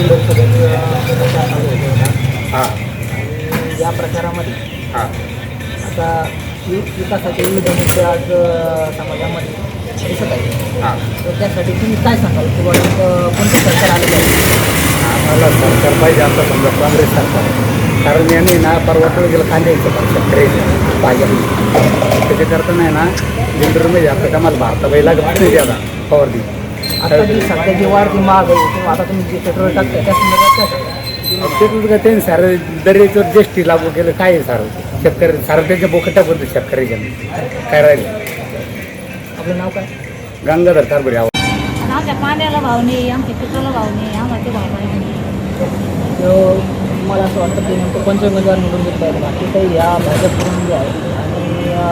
प्रचार चालू होते हां. आणि या प्रचारामध्ये हां. आता विकासाचे विविध मुद्दे आज समाजामध्ये दिसत आहेत. हां. तर त्यासाठी तुम्ही काय सांगाल? किंवा कोणतं सरकार आलं पाहिजे? आम्हाला सरकार पाहिजे आता समजा काँग्रेस सरकार. कारण यांनी ना परवडलं गेलं कांद्याचं पण शेतकरी पाहिजे त्याच्याकरता नाही ना लिंडरमध्ये आता आम्हाला भारताबाई लागत नाही ज्यादा फवारणी आता जी सध्या जी वाढती महाग आहे किंवा आता तुम्ही जे पेट्रोल टाकताय त्या संदर्भात काय सांगाल? ते का त्यांनी सारं दर्याच्यावर जेष्टी लागू केलं काय आहे सारं? शेतकरी सारं त्याच्या बोकटा बंद शेतकऱ्याच्या काय राहिलं? आपलं नाव काय? गंगाधर कारभारी आवाज आमच्या कांद्याला भाव नाही आमच्या पेट्रोलला भाव नाही आम्हाला ते भाव तर मला असं वाटतं की नेमकं पंचगंगावर निवडून घेतलं आहे बाकी काही या भाजपकडून जे आहे आणि अ,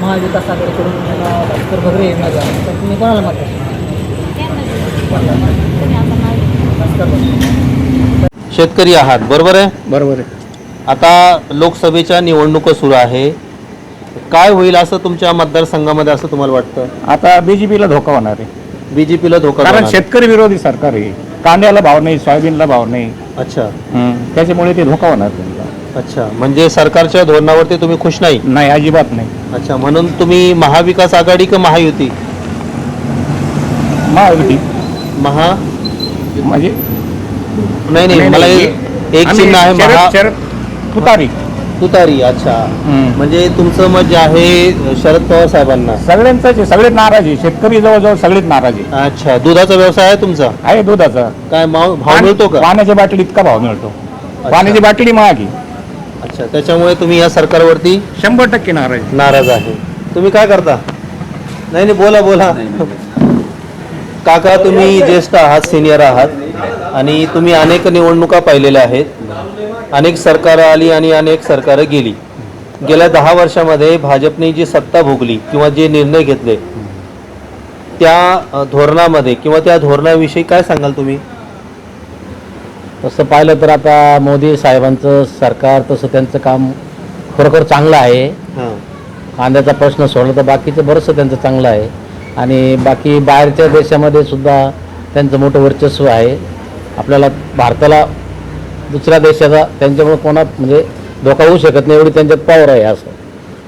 महाविकास आघाडीकडून मला भास्कर भगरे येणार आहे तर तुम्ही कोणाला मत? तुम्ही आता नाही भास्कर भगरे शेतकरी आहात बरोबर आहे? बरोबर आहे. आता लोकसभेच्या निवडणुका सुरू आहे. काय होईल असं तुमच्या मतदारसंघामध्ये असं तुम्हाला वाटतं? आता बीजेपीला धोका होणार आहे. बीजेपीला धोका कारण. शेतकरी विरोधी सरकार आहे. कांद्याला भाव नाही सोयाबीनला भाव नाही. अच्छा. त्याच्यामुळे ते धोका होणार त्यांना अच्छा. म्हणजे सरकारच्या धोरणावरती तुम्ही खुश नाही? नाही अजिबात नाही. अच्छा. म्हणून तुम्ही महाविकास आघाडी का महायुती? महायुती. महा म्हणजे? नाही नाही मला एक चिन्ह आहे शरद- महा शरद तुतारी. तुतारी अच्छा. म्हणजे तुमचं मत जे आहे शरद पवार साहेबांना. सगळ्यांचाच आहे सगळेच नाराज आहे शेतकरी जवळजवळ सगळेच नाराज आहे अच्छा दुधाचा व्यवसाय आहे तुमचा? आहे दुधाचा. काय माव- भाव मिळतो का? पाण्याच्या बाटली इतका भाव मिळतो. पाण्याची बाटली महाग आहे. अच्छा त्याच्यामुळे तुम्ही या सरकारवरती शंभर टक्के नाराज. नाराज आहे. तुम्ही काय करता? नाही नाही बोला बोला. काका तुम्ही ज्येष्ठ आहात सिनियर आहात आणि तुम्ही अनेक निवडणुका पाहिलेल्या आहेत. अनेक सरकारं आली आणि अनेक सरकारं गेली. गेल्या दहा वर्षामध्ये भाजपने जी सत्ता भोगली किंवा जे निर्णय घेतले त्या धोरणामध्ये किंवा त्या धोरणाविषयी काय सांगाल तुम्ही? तसं पाहिलं तर आता मोदी साहेबांचं सरकार तसं त्यांचं काम खरोखर चांगलं आहे. कांद्याचा प्रश्न सोडला तर बाकीचं बरंचसं त्यांचं चांगलं आहे. आणि बाकी बाहेरच्या देशामध्ये सुद्धा त्यांचं मोठं वर्चस्व आहे. आपल्याला भारताला दुसऱ्या देशाचा त्यांच्यामुळे कोणा म्हणजे धोका होऊ शकत नाही एवढी त्यांच्यात पॉवर आहे असं.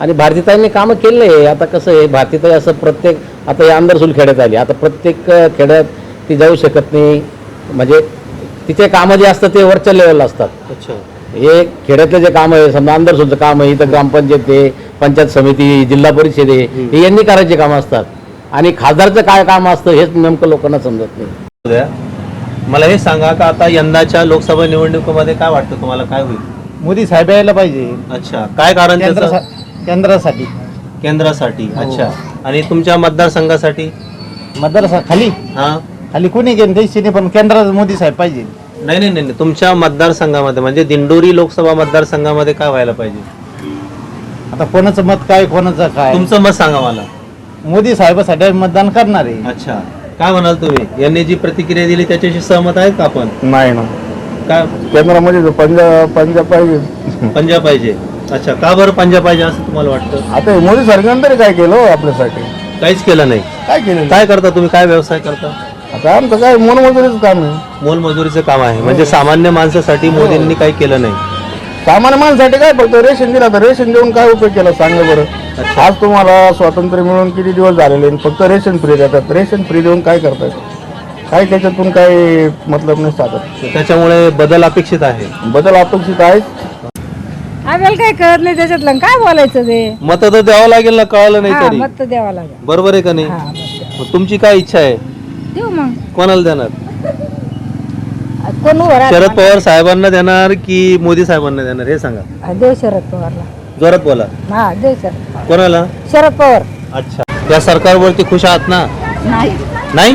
आणि भारतीताईंनी कामं केले आहे. आता कसं आहे भारतीताई असं प्रत्येक आता या अंदरसूल खेड्यात आली. आता प्रत्येक खेड्यात ती जाऊ शकत नाही. म्हणजे तिचे कामं जे असतात ते वरच्या लेवलला असतात. अच्छा. हे खेड्यातलं जे काम आहे समजा अंदरसूलचं काम आहे इथं ग्रामपंचायत आहे पंचायत समिती जिल्हा परिषद आहे हे यांनी करायचे कामं असतात. आणि खासदारचं काय काम असतं हेच नेमकं लोकांना समजत नाही. उद्या मला हे सांगा का आता यंदाच्या लोकसभा निवडणुकीमध्ये काय वाटतं तुम्हाला? काय होईल? मोदी साहेब यायला पाहिजे. अच्छा. काय कारण त्याचं? केंद्र केंद्रासाठी. केंद्रासाठी. अच्छा. आणि तुमच्या मतदारसंघासाठी? मतदार खाली. हा. खाली कोणी गेलं काही नाही पण केंद्रात मोदी साहेब पाहिजे. नाही नाही नाही नाही. तुमच्या मतदारसंघामध्ये म्हणजे दिंडोरी लोकसभा मतदारसंघामध्ये काय व्हायला पाहिजे? आता कोणाचं मत काय कोणाचं काय? तुमचं मत सांगा मला. मोदी साहेबासाठी मतदान करणार आहे. अच्छा. काय म्हणाल तुम्ही? यांनी जी प्रतिक्रिया दिली त्याच्याशी सहमत आहेत का आपण? नाही ना. काय केंद्रामध्ये जो पंजाब पंजाब पाहिजे. पंजाब पाहिजे. अच्छा का बरं पंजाब पाहिजे असं तुम्हाला वाटतं? आता हे मोदी सरकारनं तरी काय केलं हो आपल्यासाठी? काहीच केलं नाही. काय केलं काय करता तुम्ही? काय व्यवसाय करता? आता आमचं काय मोनमजुरीचं काम आहे. मोलमजुरीचं काम आहे. म्हणजे सामान्य माणसासाठी मोदींनी काही केलं नाही. सामान्य माणसाठी काय फक्त रेशन दिला तर रेशन देऊन काय उपयोग केला सांगा बरं. आज तुम्हाला स्वातंत्र्य मिळून किती दिवस झालेले फक्त रेशन फ्री देतात. रेशन फ्री देऊन काय करतात काय त्याच्यातून काय मतलब नाही साधत. त्याच्यामुळे बदल अपेक्षित आहे. बदल अपेक्षित आहे आपल्याला काय कळत नाही त्याच्यातलं. काय बोलायचं ते? मत तर द्यावं लागेल ना कळालं नाही हा तरी. मत तर द्यावं लागेल. बरोबर आहे का नाही? हा मत द्यावं. मग तुमची काय इच्छा आहे? देऊ मग. कोणाला देणार? कोण उभं? शरद पवार साहेबांना देणार की मोदी साहेबांना देणार हे सांगा. हा, देव शरद पवारला. जोरात बोला. हा देव शरद कोणाला? शरद पवार. अच्छा. या सरकारवरती खुश आहात ना? नाही. नाही?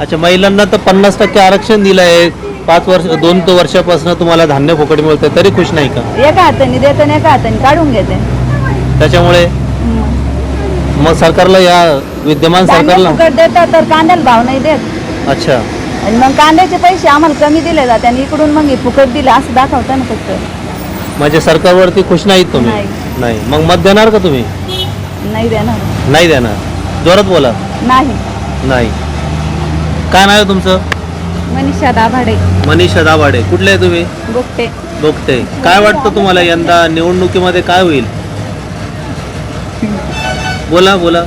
अच्छा महिलांना तर पन्नास टक्के आरक्षण दिलं आहे पाच वर्ष दोन तो वर्षापासून तुम्हाला धान्य फुकट मिळतंय तरी खुश नाही का? एका हाताने देते आणि एका हाताने काढून घेते. त्याच्यामुळे? मग सरकारला या विद्यमान धान्य सरकारला? फुकट देतात तर कांद्याला भाव नाही देत. अच्छा. आणि मग कांद्याचे पैसे आम्हाला कमी दिले जाते आणि इकडून मग हे फुकट दिले असं दाखवता ना फक्त. म्हणजे सरकारवरती खुश नाहीत तुम्ही? नाही. नाही. मग मत देणार का तुम्ही? नाही देणार. नाही देणार. जोरात बोला. नाही. नाही. काय नाव आहे तुमचं? मनीषा दाभाडे. मनीषा दाभाडे. कुठले आहे तुम्ही? गुप्ते बघते काय वाटतं तुम्हाला यंदा निवडणुकीमध्ये काय होईल? बोला बोला.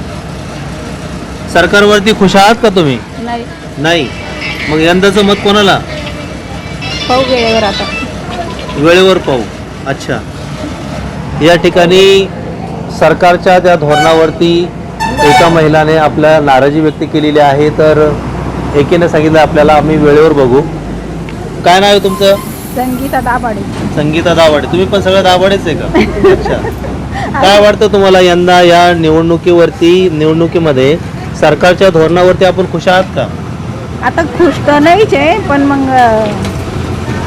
सरकारवरती खुश आहात का तुम्ही? नाही. नाही. मग यंदाचं मत कोणाला? पाहू वेळेवर आता. वेळेवर पाहू. अच्छा. या ठिकाणी सरकारच्या त्या धोरणावरती एका महिलाने आपल्या नाराजी व्यक्त केलेली आहे तर एकीने सांगितलं आपल्याला आम्ही वेळेवर बघू. काय नाव आहे तुमचं? संगीता दाभाडे. संगीता दाभाडे. तुम्ही पण सगळं दाभाडेच आहे का? अच्छा. काय वाटतं तुम्हाला यंदा या निवडणुकीवरती निवडणुकीमध्ये सरकारच्या धोरणावरती आपण खुश आहात का? आता खुश तर नाहीच आहे पण मग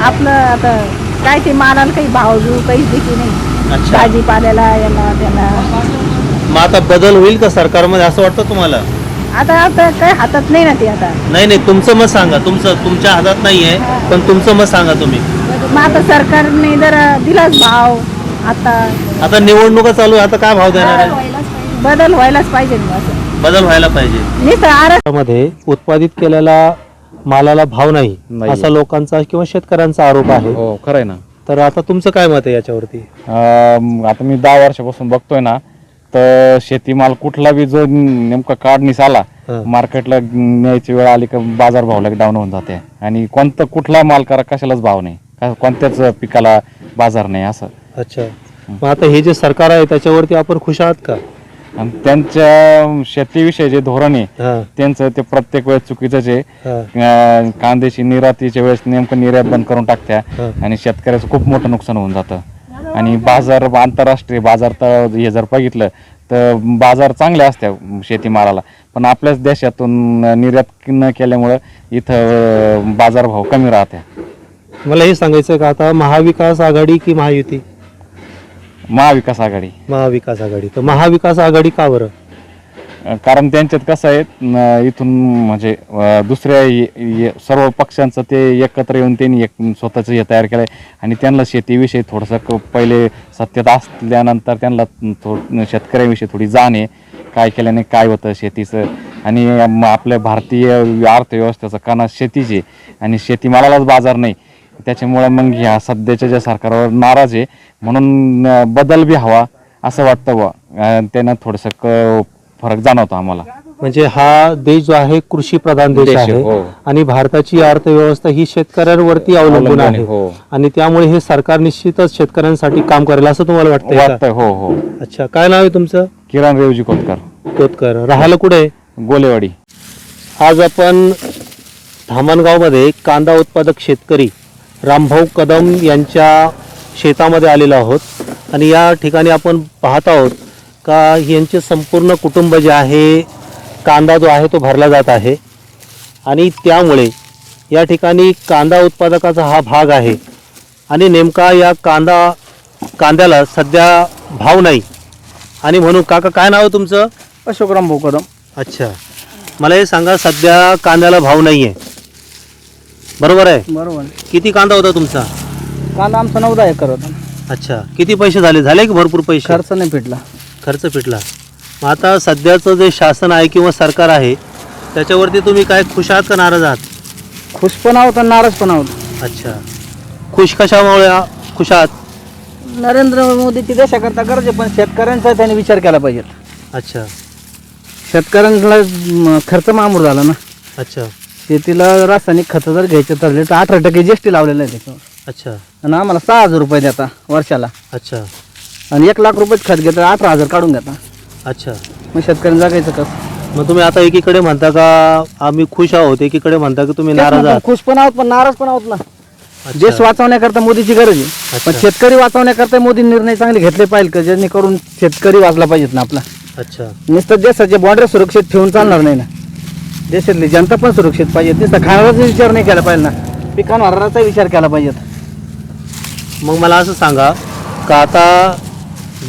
आपलं आता काय ते मालाला काही भाव बिव काहीच देखील नाही. अच्छा. भाजीपाल्याला याला त्याला. मग आता बदल होईल का सरकारमध्ये असं वाटतं तुम्हाला? आता आता काय हातात नाही ना ते आता. नाही नाही तुमचं मत सांगा. तुमचं तुमच्या हातात नाहीये पण तुमचं मत सांगा तुम्ही. मग आता सरकारने जर दिलाच भाव आता. आता निवडणुका चालू आहे आता काय भाव देणार आहे? बदल व्हायलाच पाहिजे. ना असं बदल व्हायला पाहिजे. आरक्षणमध्ये उत्पादित केलेला मालाला भाव नाही. असा लोकांचा किंवा शेतकऱ्यांचा आरोप आहे. हो खरं आहे ना. तर आता तुमचं काय मत आहे याच्यावरती? अं, आता मी दहा वर्षापासून बघतोय ना तर शेतीमाल कुठला बी जो नेमका काढणीस आला हा. मार्केटला न्यायची वेळ आली का बाजार भाव लगेच डाऊन होऊन जाते. आणि कोणतं कुठला माल करा कशालाच भाव नाही. का- कोणत्याच पिकाला बाजार नाही असं. अच्छा. मग आता हे जे सरकार आहे त्याच्यावरती आपण खुश आहात का? आणि त्यांच्या शेतीविषयी जे धोरण आहे त्यांचं ते प्रत्येक वेळेस चुकीचंच आहे. कांद्याची निर्यातीच्या वेळेस नेमकं निर्यात बंद करून टाकत्या. आणि शेतकऱ्याचं खूप मोठं नुकसान होऊन जातं. आणि बाजार आंतरराष्ट्रीय बाजार तर हे जर बघितलं तर बाजार चांगले असत्या शेतीमालाला. पण आपल्याच देशातून निर्यात न केल्यामुळं इथं बाजारभाव कमी राहत्या. मला हे सांगायचं का आता महाविकास आघाडी की महायुती? महाविकास आघाडी. महाविकास आघाडी. तर महाविकास आघाडी का बरं? कारण त्यांच्यात कसं आहे न, इथून म्हणजे अं, दुसऱ्या ये- ये- सर्व पक्षांचं ते एकत्र येऊन त्यांनी एक स्वतःचं हे तयार केलं आहे आणि त्यांना शेतीविषयी थोडंसं क- पहिले सत्तेत असल्यानंतर त्यांना थोड शेतकऱ्याविषयी थोडी जाण आहे. काय केल्याने काय होतं शेतीचं. आणि म- आपल्या भारतीय अर्थव्यवस्थेचं कणा शेतीची आणि शेतीमालालाच बाजार नाही. त्याच्यामुळं मग ह्या सध्याच्या ज्या सरकारवर नाराज आहे म्हणून बदल बी हवा असं वाटतं अं, त्यानं थोडंसं फरक जाणवतो आम्हाला. म्हणजे हा देश जो आहे कृषी प्रधान देश आहे, हो. आणि भारताची अर्थव्यवस्था ही शेतकऱ्यांवरती अवलंबून आहे. हो. आणि त्यामुळे हे सरकार निश्चितच शेतकऱ्यांसाठी काम करेल असं तुम्हाला? वाटतंय हो हो. अच्छा काय नाव आहे तुमचं? किरण रेवजी कोतकर. कोतकर. राहायला कुठे? गोलेवाडी. आज आपण धामणगावमध्ये कांदा उत्पादक शेतकरी रामभाऊ कदम यांच्या शेतामध्ये आलेलो आहोत. आणि या ठिकाणी आपण पाहत आहोत का यांचे संपूर्ण कुटुंब जे आहे कांदा जो आहे तो भरला जात आहे. आणि त्यामुळे या ठिकाणी कांदा उत्पादकाचा हा भाग आहे. आणि नेमका या कांदा कांद्याला सध्या भाव नाही. आणि म्हणून काका काय नाव आहे तुमचं? अशोकराम भाऊ कदम. अच्छा. मला हे सांगा सध्या कांद्याला भाव नाही आहे बरोबर आहे? बरोबर. किती कांदा होता तुमचा? कांदा आमचा नऊदा एकर होता. अच्छा. किती पैसे झाले? झाले की भरपूर पैसे? खर्च नाही फिटला खर्च फिटला मग आता सध्याचं जे शासन आहे किंवा सरकार आहे त्याच्यावरती तुम्ही काय खुश आहात का नाराज आहात? खुश पण आहोत आणि नाराज पण आहोत. अच्छा. खुश कशामुळे आ- खुश आहात? नरेंद्र मोदीची देशाकरता गरज पण शेतकऱ्यांचा त्यांनी विचार केला पाहिजे. अच्छा. शेतकऱ्यांना म, खर्च मामूर झाला ना. अच्छा. शेतीला रासायनिक खतं जर घ्यायचे ठरले तर अठरा टक्के जी एस टी लावलेलं आहे त्याच्यावर. अच्छा. आणि आम्हाला सहा हजार रुपये देता वर्षाला. अच्छा. आणि एक लाख रुपये खत घेता अठरा हजार काढून घेता अच्छा. मग शेतकऱ्यांनी जगायचं कसं? मग तुम्ही आता एकीकडे म्हणता का आम्ही खुश आहोत एकीकडे म्हणता की तुम्ही नाराज आहात? खुश पण आहोत पण नाराज पण आहोत ना. अच्छा. देश वाचवण्याकरता मोदीची गरज आहे. अच्छा. पण शेतकरी वाचवण्याकरता मोदी निर्णय चांगले घेतले पाहिजे का? जेणेकरून शेतकरी वाचला पाहिजेत ना आपला. अच्छा. नुसतं देशाचे बॉर्डर सुरक्षित ठेवून चालणार नाही ना. देशातली जनता पण सुरक्षित पाहिजे. नुसतं खाण्याचा विचार नाही केला पाहिजे ना. पिकांवरचा विचार केला पाहिजे. मग मला असं सांगा का आता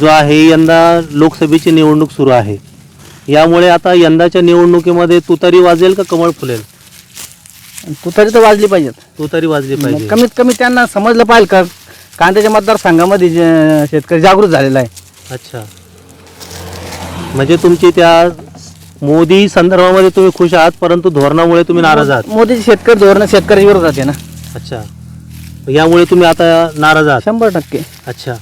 जो आहे यंदा लोकसभेची निवडणूक सुरू आहे. यामुळे आता यंदाच्या निवडणुकीमध्ये तुतारी वाजेल का कमळ फुलेल? तू तरी तर वाजली पाहिजेत. तुतारी वाजली पाहिजे. कमीत कमी त्यांना समजलं पाहिजे का? कांद्याच्या मतदारसंघामध्ये जे शेतकरी जागृत झालेला आहे. अच्छा. म्हणजे तुमची त्या मोदी संदर्भामध्ये तुम्ही खुश आहात परंतु धोरणामुळे तुम्ही नाराज आहात? मोदीचे शेतकरी धोरण शेतकरी विरोधात आहे ना. अच्छा. यामुळे तुम्ही आता नाराज आहात? शंभर टक्के. अच्छा.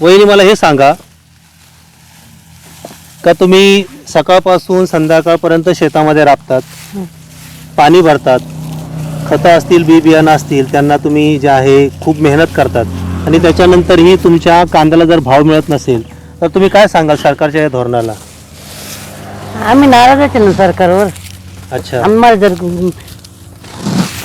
वहिनी मला हे सांगा का तुम्ही सकाळपासून संध्याकाळपर्यंत शेतामध्ये राबतात पाणी भरतात खतं असतील बी बियाणं असतील त्यांना तुम्ही जे आहे खूप मेहनत करतात आणि त्याच्यानंतरही तुमच्या कांद्याला जर भाव मिळत नसेल तर तुम्ही काय सांगाल सरकारच्या या धोरणाला? आम्ही नाराजच आहे ना सरकारवर. अच्छा. आम्हाला जर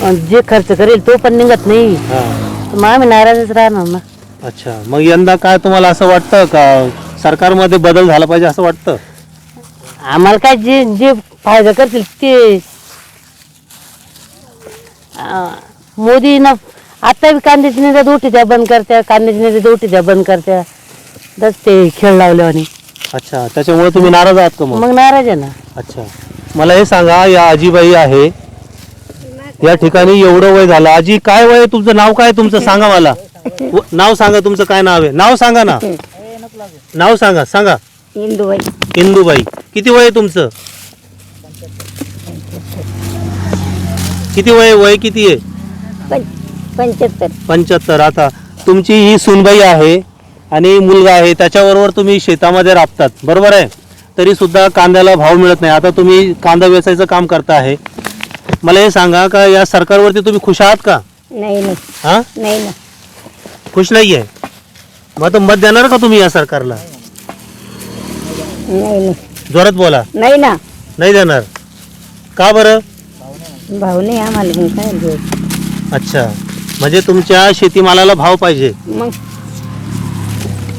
अं, जे खर्च करेल तो पण निघत नाही. हां. मग आम्ही नाराजच राहणार ना. अच्छा. मग यंदा काय तुम्हाला असं वाटतं का? सरकारमध्ये बदल झाला पाहिजे असं वाटतं? आम्हाला काय जे जे फायदा करतील ते. अं, मोदी ना आता बी कांद्याची निधी दोटी द्या बंद करत्या. कांद्याची निधी दोटी द्या बंद करत्या. बस ते खेळ लावल्यावानी. अच्छा त्याच्यामुळे तुम्ही नाराज आहात का मग? मग नाराज आहे ना. अच्छा. मला हे सांगा या आजीबाई आहे. या ठिकाणी एवढं वय झालं. आजी काय वय आहे तुमचं? नाव काय आहे तुमचं? सांगा मला. व- नाव सांगा तुमचं काय नाव आहे? नाव सांगा ना. नाव सांगा सांगा. इंदुबाई. इंदुबाई. किती वय आहे तुमचं? किती वय आहे? वय किती आहे? पंच्याहत्तर. पंच्याहत्तर. आता तुमची ही सुनबाई आहे. आणि मुलगा आहे त्याच्याबरोबर तुम्ही शेतामध्ये राबतात. बरोबर आहे? तरी सुद्धा कांद्याला भाव मिळत नाही. आता तुम्ही कांदा वेचायचं काम करता आहे. मला हे सांगा का या सरकारवरती तुम्ही खुश आहात का? नाही नाही. हा? नाही ना खुश नाही आहे मग आता मत देणार का तुम्ही या सरकारला? नाही जोरात बोला. नाही ना. नाही देणार. का बरं? भाऊ नाही आम्हाला. मग काय देऊ? अच्छा. म्हणजे तुमच्या शेतीमालाला भाव पाहिजे. मग?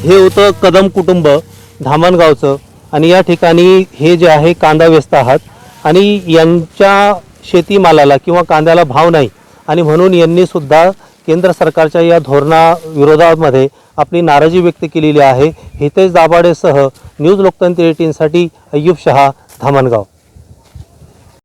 हे होतं कदम कुटुंब धामणगावचं. आणि या ठिकाणी हे जे आहे कांदा व्यस्त आहात. आणि यांच्या शेतीमालाला किंवा कांद्याला भाव नाही. आणि म्हणून यांनी सुद्धा केंद्र सरकारच्या या धोरणाविरोधामध्ये आपली नाराजी व्यक्त केलेली आहे. हितेश दाभाडेसह न्यूज लोकतंत्र एटीनसाठी अय्यूब शहा धामणगाव.